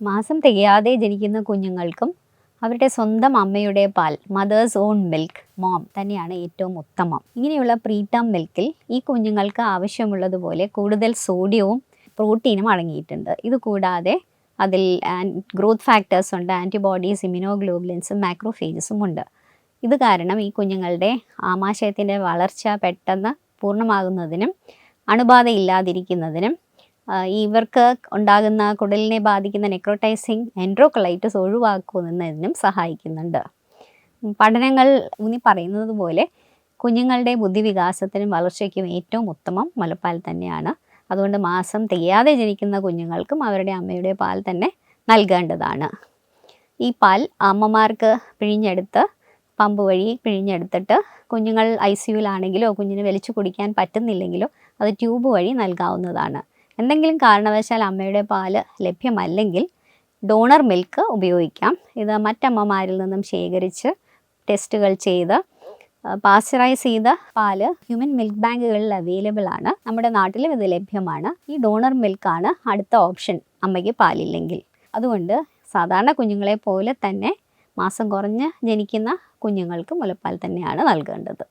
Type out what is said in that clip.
മാസം തികയാതെ ജനിക്കുന്ന കുഞ്ഞുങ്ങൾക്കും അവരുടെ സ്വന്തം അമ്മയുടെ പാൽ മദേഴ്സ് ഓൺ മിൽക്ക് മോം തന്നെയാണ് ഏറ്റവും ഉത്തമം. ഇങ്ങനെയുള്ള പ്രീടേം മിൽക്കിൽ ഈ കുഞ്ഞുങ്ങൾക്ക് ആവശ്യമുള്ളതുപോലെ കൂടുതൽ സോഡിയവും പ്രോട്ടീനും അടങ്ങിയിട്ടുണ്ട്. ഇത് കൂടാതെ അതിൽ ഗ്രോത്ത് ഫാക്ടേഴ്സ് ഉണ്ട് ആന്റിബോഡീസ് ഇമ്യൂണോഗ്ലോബുലിൻസും മാക്രോഫേജസും ഉണ്ട്. ഇത് കാരണം ഈ കുഞ്ഞുങ്ങളുടെ ആമാശയത്തിന്റെ വളർച്ച പെട്ടെന്ന് പൂർണമാകുന്നതിനും അണുബാധ ഇല്ലാതിരിക്കുന്നതിനും ഇവർക്ക് ഉണ്ടാകുന്ന കുടലിനെ ബാധിക്കുന്ന നെക്രോട്ടൈസിങ് എൻട്രോക്കൊളൈറ്റിസ് ഒഴിവാക്കുന്നതിനും സഹായിക്കുന്നുണ്ട്. പഠനങ്ങൾ ഊന്നി പറയുന്നത് പോലെ കുഞ്ഞുങ്ങളുടെ ബുദ്ധിവികാസത്തിനും വളർച്ചയ്ക്കും ഏറ്റവും ഉത്തമം മുലപ്പാൽ തന്നെയാണ്. അതുകൊണ്ട് മാസം തികയാതെ ജനിക്കുന്ന കുഞ്ഞുങ്ങൾക്കും അവരുടെ അമ്മയുടെ പാൽ തന്നെ നൽകേണ്ടതാണ്. ഈ പാൽ അമ്മമാർക്ക് പിഴിഞ്ഞെടുത്ത് പമ്പ് വഴി പിഴിഞ്ഞെടുത്തിട്ട് കുഞ്ഞുങ്ങൾ ഐ സിയുലാണെങ്കിലോ കുഞ്ഞിന് വലിച്ചു കുടിക്കാൻ പറ്റുന്നില്ലെങ്കിലോ അത് ട്യൂബ് വഴി നൽകാവുന്നതാണ്. എന്തെങ്കിലും കാരണവശാൽ അമ്മയുടെ പാൽ ലഭ്യമല്ലെങ്കിൽ ഡോണർ മിൽക്ക് ഉപയോഗിക്കാം. ഇത് മറ്റമ്മമാരിൽ നിന്നും ശേഖരിച്ച് ടെസ്റ്റുകൾ ചെയ്ത് പാസ്ചറൈസ് ചെയ്ത പാൽ ഹ്യൂമൻ മിൽക്ക് ബാങ്കുകളിൽ അവൈലബിൾ ആണ്. നമ്മുടെ നാട്ടിലും ഇത് ലഭ്യമാണ്. ഈ ഡോണർ മിൽക്കാണ് അടുത്ത ഓപ്ഷൻ അമ്മയ്ക്ക് പാലില്ലെങ്കിൽ. അതുകൊണ്ട് സാധാരണ കുഞ്ഞുങ്ങളെ പോലെ തന്നെ മാസം കുറഞ്ഞ് ജനിക്കുന്ന കുഞ്ഞുങ്ങൾക്ക് മുലപ്പാൽ തന്നെയാണ് നൽകേണ്ടത്.